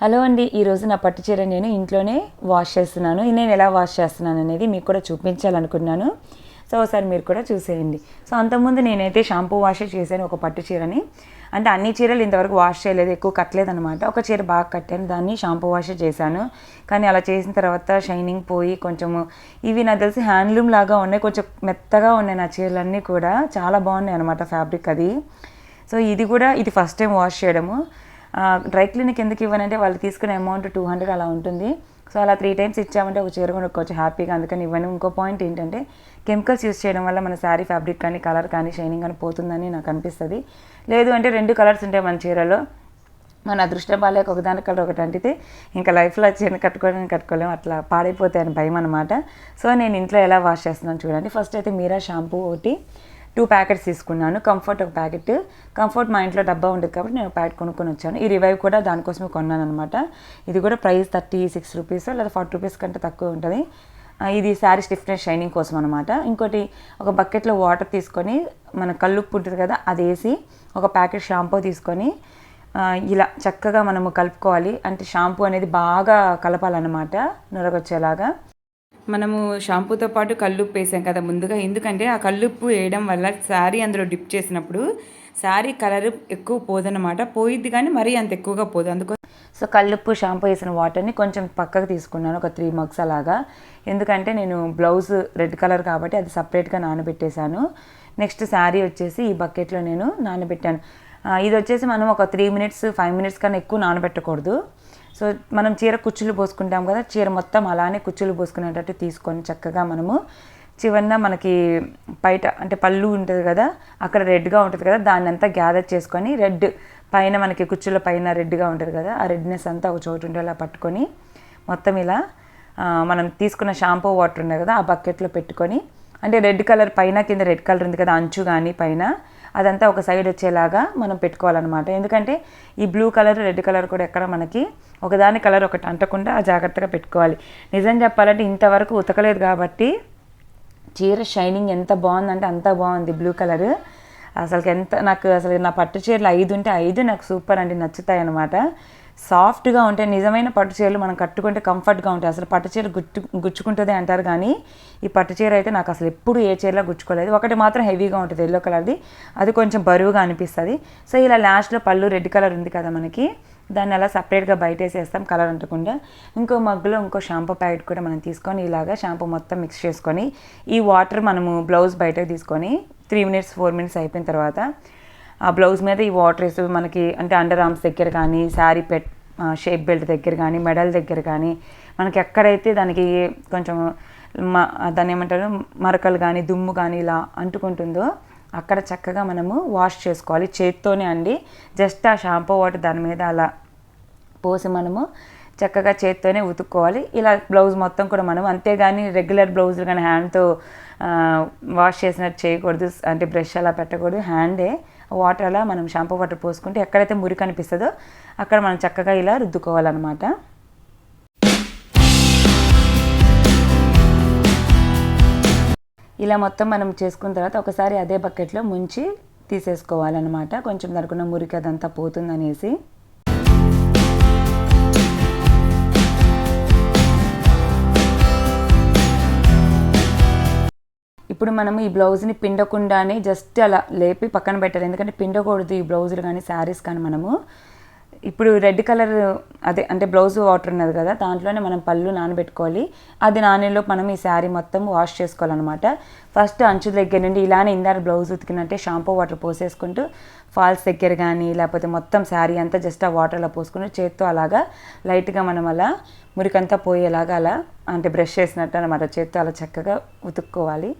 Hello అండి ఈరోజు నా పట్టు చీర నేను ఇంట్లోనే వాష్ చేస్తున్నాను. నేను ఎలా వాష్ చేస్తున్నాను అనేది మీకు కూడా చూపించాలనుకున్నాను. సో ఒకసారి మీరు కూడా చూసేయండి. సో అంతకుముందు నేనైతే షాంపూ వాష్ చేశాను ఒక పట్టు చీరని. అంటే అన్ని చీరలు ఇంతవరకు వాష్ చేయలేదు ఎక్కువ కట్టలేదు అనమాట ఒక చీర బాగా కట్టాను దాన్ని షాంపూ వాష్ చేశాను. కానీ అలా చేసిన తర్వాత షైనింగ్ పోయి కొంచెము ఇవి నాకు తెలిసి హ్యాండ్లూమ్ లాగా ఉన్నాయి కొంచెం మెత్తగా ఉన్నాయి నా చీరలన్నీ కూడా. చాలా బాగున్నాయి అనమాట ఫ్యాబ్రిక్ అది. సో ఇది కూడా ఇది ఫస్ట్ టైం వాష్ చేయడము. డ్రై క్లీనిక్ ఎందుకు ఇవ్వనంటే వాళ్ళు తీసుకునే అమౌంట్ టూ హండ్రెడ్ అలా ఉంటుంది. సో అలా త్రీ టైమ్స్ ఇచ్చామంటే ఒక చీర కొనుక్కోవచ్చు హ్యాపీగా. అందుకని ఇవ్వను. ఇంకో పాయింట్ ఏంటంటే కెమికల్స్ యూస్ చేయడం వల్ల మన శారీ ఫ్యాబ్రిక్ కానీ కలర్ కానీ షైనింగ్ కానీ పోతుందని నాకు అనిపిస్తుంది. లేదు అంటే రెండు కలర్స్ ఉంటాయి మన చీరలో. మన అదృష్టం బాగాలేక ఒకదాని కలర్ ఒకటి అంటితే ఇంకా లైఫ్లో చీర కట్టుకోవడానికి కట్టుకోలేము అట్లా పాడైపోతాయని భయం అనమాట సో నేను ఇంట్లో ఎలా వాష్ చేస్తున్నాను చూడండి. ఫస్ట్ అయితే మీరా షాంపూ ఒకటి టూ ప్యాకెట్స్ తీసుకున్నాను. కంఫర్ట్ ఒక ప్యాకెట్ కంఫర్ట్ మా ఇంట్లో డబ్బా ఉండదు కాబట్టి నేను ప్యాకెట్ కొనుక్కొని వచ్చాను. ఈ రివైవ్ కూడా దానికోసమే కొన్నాను అనమాట ఇది కూడా ప్రైస్ థర్టీ సిక్స్ రూపీస్ లేదా ఫార్టీ రూపీస్ కంటే తక్కువ ఉంటుంది. ఇది శారీ స్టిఫ్నెస్ షైనింగ్ కోసం అనమాట ఇంకోటి ఒక బకెట్లో వాటర్ తీసుకొని మన కల్లుప్పు ఉంటుంది కదా అది వేసి ఒక ప్యాకెట్ షాంపూ తీసుకొని ఇలా చక్కగా మనము కలుపుకోవాలి. అంటే షాంపూ అనేది బాగా కలపాలన్నమాట నురగొచ్చేలాగా. మనము షాంపూతో పాటు కల్లుప్పు వేసాం కదా ముందుగా. ఎందుకంటే ఆ కల్లుప్పు వేయడం వల్ల శారీ అందులో డిప్ చేసినప్పుడు శారీ కలర్ ఎక్కువ పోదన్నమాట. పోయిద్ది కానీ మరీ అంత ఎక్కువగా పోదు. అందుకో సో కల్లుప్పు షాంపూ వేసిన వాటర్ని కొంచెం పక్కకు తీసుకున్నాను. ఒక త్రీ మగ్స్ అలాగా. ఎందుకంటే నేను బ్లౌజ్ రెడ్ కలర్ కాబట్టి అది సపరేట్గా నానబెట్టేశాను. నెక్స్ట్ శారీ వచ్చేసి ఈ బకెట్లో నేను నానబెట్టాను. ఇది వచ్చేసి మనం ఒక త్రీ మినిట్స్ ఫైవ్ మినిట్స్ కన్నా ఎక్కువ నానబెట్టకూడదు. సో మనం చీర కుచ్చులు పోసుకుంటాం కదా చీర మొత్తం అలానే కుచ్చులు పోసుకునేటట్టు తీసుకొని చక్కగా మనము చివరిన మనకి బయట అంటే పళ్ళు ఉంటుంది కదా అక్కడ రెడ్గా ఉంటుంది కదా దాన్ని అంతా గ్యాదర్ చేసుకొని రెడ్ పైన మనకి కుచ్చుల పైన రెడ్గా ఉంటుంది కదా ఆ రెడ్నెస్ అంతా ఒక చోటు ఉండేలా పట్టుకొని మొత్తం ఇలా మనం తీసుకున్న షాంపూ వాటర్ ఉన్నాయి కదా ఆ బకెట్లో పెట్టుకొని అంటే రెడ్ కలర్ పైన కింద రెడ్ కలర్ ఉంది కదా అంచు కానీ పైన అదంతా ఒక సైడ్ వచ్చేలాగా మనం పెట్టుకోవాలన్నమాట. ఎందుకంటే ఈ బ్లూ కలర్ రెడ్ కలర్ కూడా ఎక్కడ మనకి ఒకదాని కలర్ ఒకటి అంటకుండా ఆ జాగ్రత్తగా పెట్టుకోవాలి. నిజం చెప్పాలంటే ఇంతవరకు ఉతకలేదు కాబట్టి చీర షైనింగ్ ఎంత బాగుందంటే అంత బాగుంది బ్లూ కలర్ అసలు ఎంత నాకు అసలు నా పట్టు చీరలు ఐదు ఉంటే ఐదు నాకు సూపర్ అండి నచ్చుతాయి అనమాట సాఫ్ట్గా ఉంటాయి నిజమైన పట్టు చీరలు మనం కట్టుకుంటే కంఫర్ట్గా ఉంటాయి. అసలు పట్టు చీర గుచ్చు గుచ్చుకుంటుంది అంటారు కానీ ఈ పట్టు చీర అయితే నాకు అసలు ఎప్పుడు ఏ చీరలో గుచ్చుకోలేదు. ఒకటి మాత్రం హెవీగా ఉంటుంది ఎల్లో కలర్ది. అది కొంచెం బరువుగా అనిపిస్తుంది. సో ఇలా లాస్ట్లో పళ్ళు రెడ్ కలర్ ఉంది కదా మనకి దాన్ని అలా సపరేట్గా బయట వేసేస్తాం కలర్ అంటకుండా. ఇంకో మగ్గులో ఇంకో షాంపూ ప్యాకెట్ కూడా మనం తీసుకొని ఇలాగా షాంపూ మొత్తం మిక్స్ చేసుకొని ఈ వాటర్ మనము బ్లౌజ్ బయటకు తీసుకొని త్రీ మినిట్స్ ఫోర్ మినిట్స్ అయిపోయిన తర్వాత ఆ బ్లౌజ్ మీద ఈ వాటర్ మనకి అంటే అండర్ ఆర్మ్స్ దగ్గర కానీ శారీ పెట్ షేప్ బెల్ట్ దగ్గర కానీ మెడల్ దగ్గర కానీ మనకి ఎక్కడైతే దానికి కొంచెం మ దాన్ని ఏమంటారు? మరకలు కానీ దుమ్ము కానీ ఇలా అంటుకుంటుందో అక్కడ చక్కగా మనము వాష్ చేసుకోవాలి. చేత్తోనే అండి. జస్ట్ ఆ షాంపూ వాటర్ దాని మీద అలా పోసి మనము చక్కగా చేత్తోనే ఉతుక్కోవాలి. ఇలా బ్లౌజ్ మొత్తం కూడా మనం అంతేగాని రెగ్యులర్ బ్లౌజులు కానీ హ్యాండ్తో వాష్ చేసినట్టు చేయకూడదు. అంటే బ్రష్ అలా పెట్టకూడదు. హ్యాండే వాటర్ అలా మనం షాంపూ వాటర్ పోసుకుంటే ఎక్కడైతే మురికి అనిపిస్తుందో అక్కడ మనం చక్కగా ఇలా రుద్దుకోవాలన్నమాట. ఇలా మొత్తం మనం చేసుకున్న తర్వాత ఒకసారి అదే బకెట్లో ముంచి తీసేసుకోవాలన్నమాట. కొంచెం దొరకన మురికి అదంతా పోతుందనేసి. ఇప్పుడు మనము ఈ బ్లౌజ్ని పిండకుండానే జస్ట్ అలా లేపి పక్కన పెట్టాలి. ఎందుకంటే పిండకూడదు ఈ బ్లౌజులు కానీ శారీస్ కానీ మనము. ఇప్పుడు రెడ్ కలర్ అదే అంటే బ్లౌజ్ వాటర్ ఉన్నది కదా దాంట్లోనే మనం పళ్ళు నానబెట్టుకోవాలి. అది నానేలో మనం ఈ శారీ మొత్తం వాష్ చేసుకోవాలన్నమాట. ఫస్ట్ అంచు దగ్గర నుండి ఇలానే ఇందాక బ్లౌజ్ ఉతికినట్టే షాంపూ వాటర్ పోసేసుకుంటూ ఫాల్స్ దగ్గర కానీ లేకపోతే మొత్తం శారీ అంతా జస్ట్ ఆ వాటర్లో పోసుకుంటూ చేత్తో అలాగా లైట్గా మనం అలా మురికంతా పోయేలాగా అలా అంటే బ్రష్ చేసినట్టు అనమాట చేత్తో అలా చక్కగా ఉతుక్కోవాలి.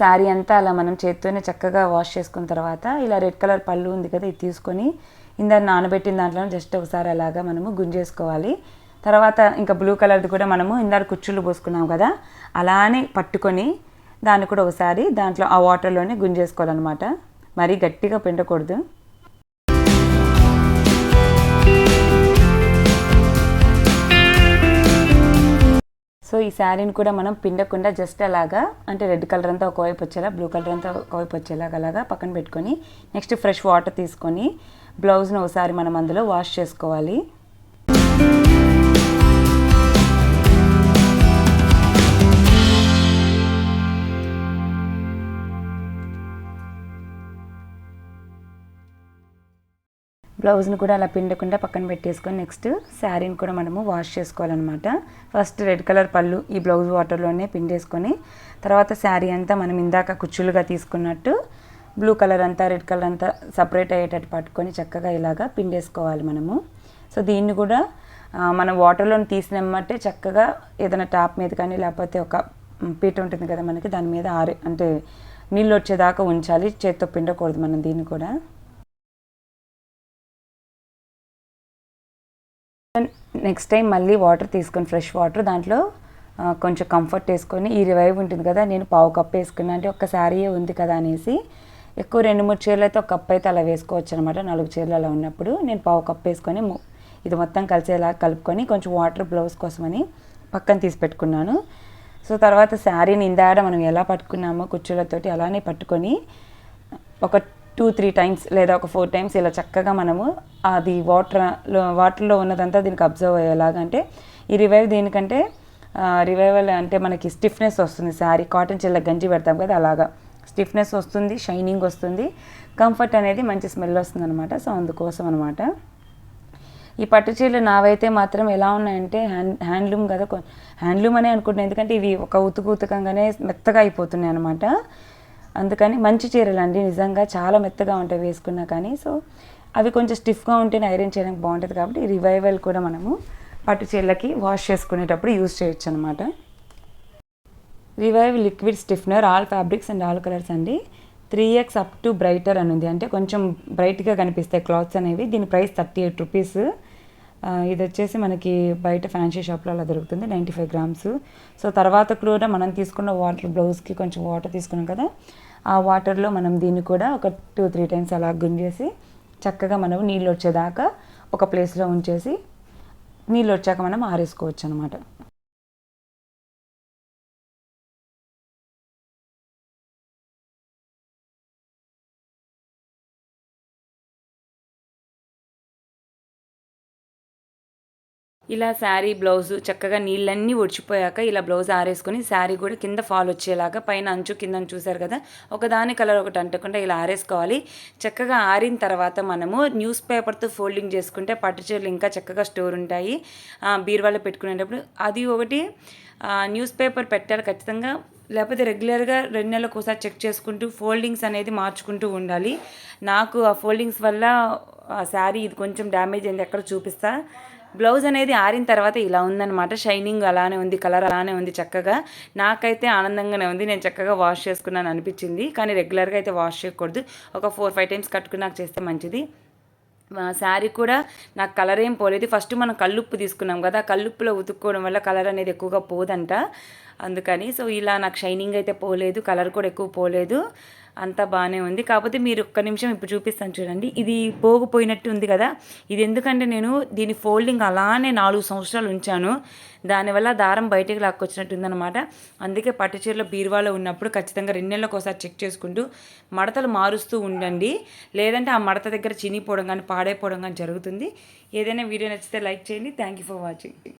శారీ అంతా అలా మనం చేత్తోనే చక్కగా వాష్ చేసుకున్న తర్వాత ఇలా రెడ్ కలర్ పళ్ళు ఉంది కదా ఇది తీసుకొని ఇందాక నానబెట్టిన దాంట్లో జస్ట్ ఒకసారి అలాగా మనము గుంజేసుకోవాలి. తర్వాత ఇంకా బ్లూ కలర్ది కూడా మనము ఇందాక కుచ్చులు పోసుకున్నాం కదా అలానే పట్టుకొని దాన్ని కూడా ఒకసారి దాంట్లో ఆ వాటర్లోనే గుంజేసుకోవాలన్నమాట. మరీ గట్టిగా పిండకూడదు. సో ఈ శారీని కూడా మనం పిండకుండా జస్ట్ అలాగా అంటే రెడ్ కలర్ అంతా ఒకవైపు వచ్చేలా బ్లూ కలర్ అంతా ఒకవైపు వచ్చేలాగా అలాగా పక్కన పెట్టుకొని నెక్స్ట్ ఫ్రెష్ వాటర్ తీసుకొని బ్లౌజ్ను ఒకసారి మనం అందులో వాష్ చేసుకోవాలి. బ్లౌజ్ని కూడా అలా పిండకుండా పక్కన పెట్టేసుకొని నెక్స్ట్ శారీని కూడా మనము వాష్ చేసుకోవాలన్నమాట. ఫస్ట్ రెడ్ కలర్ పళ్ళు ఈ బ్లౌజ్ వాటర్లోనే పిండేసుకొని తర్వాత శారీ అంతా మనం ఇందాక కుచ్చులుగా తీసుకున్నట్టు బ్లూ కలర్ అంతా రెడ్ కలర్ అంతా సపరేట్ అయ్యేటట్టు పట్టుకొని చక్కగా ఇలాగా పిండేసుకోవాలి మనము. సో దీన్ని కూడా మనం వాటర్లో తీసినమ్మంటే చక్కగా ఏదైనా టాప్ మీద కానీ లేకపోతే ఒక పీట ఉంటుంది కదా మనకి దాని మీద ఆరి అంటే నీళ్ళు వచ్చేదాకా ఉంచాలి చేత్తో పిండకూడదు మనం దీన్ని కూడా. నెక్స్ట్ టైం మళ్ళీ వాటర్ తీసుకొని ఫ్రెష్ వాటర్ దాంట్లో కొంచెం కంఫర్ట్ వేసుకొని ఈ రివైవ్ ఉంటుంది కదా నేను పావు కప్ వేసుకున్నా అంటే ఒక్క శారీయే ఉంది కదా అనేసి ఎక్కువ రెండు మూడు చీరలు అయితే ఒక కప్ అయితే అలా వేసుకోవచ్చు అనమాట నాలుగు చీరలు అలా ఉన్నప్పుడు. నేను పావు కప్ వేసుకొని ఇది మొత్తం కలిసేలా కలుపుకొని కొంచెం వాటర్ బ్లౌజ్ కోసమని పక్కన తీసి పెట్టుకున్నాను. సో తర్వాత శారీని ఇందాడ మనం ఎలా పట్టుకున్నామో కుర్చీలతోటి అలానే పట్టుకొని ఒక టూ త్రీ టైమ్స్ లేదా ఒక ఫోర్ టైమ్స్ ఇలా చక్కగా మనము అది వాటర్లో వాటర్లో ఉన్నదంతా దీనికి అబ్జర్వ్ అయ్యేలాగా అంటే ఈ రివైవ్ దేనికంటే రివైవల్ అంటే మనకి స్టిఫ్నెస్ వస్తుంది. శారీ కాటన్ చిల్ల గంజి పెడతాం కదా అలాగా. స్టిఫ్నెస్ వస్తుంది షైనింగ్ వస్తుంది. కంఫర్ట్ అనేది మంచి స్మెల్ వస్తుంది అనమాట సో అందుకోసం అనమాట ఈ పట్టు చీరలు నావైతే మాత్రం ఎలా ఉన్నాయంటే హ్యాండ్ హ్యాండ్లూమ్ కదా హ్యాండ్లూమ్ అనే అనుకుంటున్నాను ఎందుకంటే ఇవి ఒక ఉతుకు ఉతకంగానే మెత్తగా అయిపోతున్నాయి అనమాట అందుకని మంచి చీరలు అండి నిజంగా చాలా మెత్తగా ఉంటాయి వేసుకున్నా కానీ. సో అవి కొంచెం స్టిఫ్గా ఉంటేనే ఐరన్ చేయడానికి బాగుంటుంది కాబట్టి రివైవల్ కూడా మనము పట్టు చీరలకి వాష్ చేసుకునేటప్పుడు యూస్ చేయొచ్చు అనమాట Revive liquid stiffener all fabrics and all colours అండి. Three X up to brighter అని ఉంది. అంటే కొంచెం బ్రైట్గా కనిపిస్తాయి క్లాత్స్ అనేవి. దీని ప్రైస్ థర్టీ ఎయిట్ రూపీస్ ఇది వచ్చేసి మనకి బయట ఫ్యాన్సీ షాప్లో అలా దొరుకుతుంది. నైంటీ ఫైవ్ గ్రామ్స్ సో తర్వాత కూడా మనం తీసుకున్న వాటర్ బ్లౌజ్కి కొంచెం వాటర్ తీసుకున్నాం కదా. ఆ వాటర్లో మనం దీన్ని కూడా ఒక టూ త్రీ టైమ్స్ అలా గుంజేసి చక్కగా మనం నీళ్ళు వచ్చేదాకా ఒక ప్లేస్లో ఉంచేసి నీళ్ళు వచ్చాక మనం ఆరేసుకోవచ్చు అనమాట ఇలా శారీ బ్లౌజ్ చక్కగా నీళ్ళన్నీ ఒడిచిపోయాక ఇలా బ్లౌజ్ ఆరేసుకొని శారీ కూడా కింద ఫాల్ వచ్చేలాగా పైన అంచు కింద చూసారు కదా? ఒకదాని కలర్ ఒకటి అంటకుండా ఇలా ఆరేసుకోవాలి. చక్కగా ఆరిన తర్వాత మనము న్యూస్ పేపర్తో ఫోల్డింగ్ చేసుకుంటే పట్టు చీరలు ఇంకా చక్కగా స్టోర్ ఉంటాయి. బీరువాలో పెట్టుకునేటప్పుడు అది ఒకటి న్యూస్ పేపర్ పెట్టాలి ఖచ్చితంగా. లేకపోతే రెగ్యులర్గా రెండు నెలలకు ఒకసారి చెక్ చేసుకుంటూ ఫోల్డింగ్స్ అనేది మార్చుకుంటూ ఉండాలి. నాకు ఆ ఫోల్డింగ్స్ వల్ల శారీ ఇది కొంచెం డ్యామేజ్ అయింది ఎక్కడ చూపిస్తా? బ్లౌజ్ అనేది ఆరిన తర్వాత ఇలా ఉందన్నమాట. షైనింగ్ అలానే ఉంది కలర్ అలానే ఉంది చక్కగా. నాకైతే ఆనందంగానే ఉంది. నేను చక్కగా వాష్ చేసుకున్నాను అనిపించింది. కానీ రెగ్యులర్గా అయితే వాష్ చేయకూడదు. ఒక ఫోర్ ఫైవ్ టైమ్స్ కట్టుకున్నాక చేస్తే మంచిది. శారీ కూడా నాకు కలర్ ఏం పోలేదు. ఫస్ట్ మనం కల్లుప్పు తీసుకున్నాం కదా కల్లుప్పులో ఉతుక్కోవడం వల్ల కలర్ అనేది ఎక్కువగా పోదంట. అందుకని సో ఇలా నాకు షైనింగ్ అయితే పోలేదు కలర్ కూడా ఎక్కువ పోలేదు. అంతా బాగానే ఉంది. కాకపోతే మీరు ఒక్క నిమిషం ఇప్పుడు చూపిస్తాను చూడండి. ఇది పోగిపోయినట్టు ఉంది కదా. ఇది ఎందుకంటే నేను దీని ఫోల్డింగ్ అలానే నాలుగు సంవత్సరాలు ఉంచాను. దానివల్ల దారం బయటకు లాక్కొచ్చినట్టు ఉందన్నమాట అందుకే పట్టుచీరలో బీరువాలో ఉన్నప్పుడు ఖచ్చితంగా రెండు నెలలకు ఒకసారి చెక్ చేసుకుంటూ మడతలు మారుస్తూ ఉండండి. లేదంటే ఆ మడత దగ్గర చినిపోవడం కానీ పాడైపోవడం కానీ జరుగుతుంది. ఏదైనా వీడియో నచ్చితే లైక్ చేయండి. Thank you for watching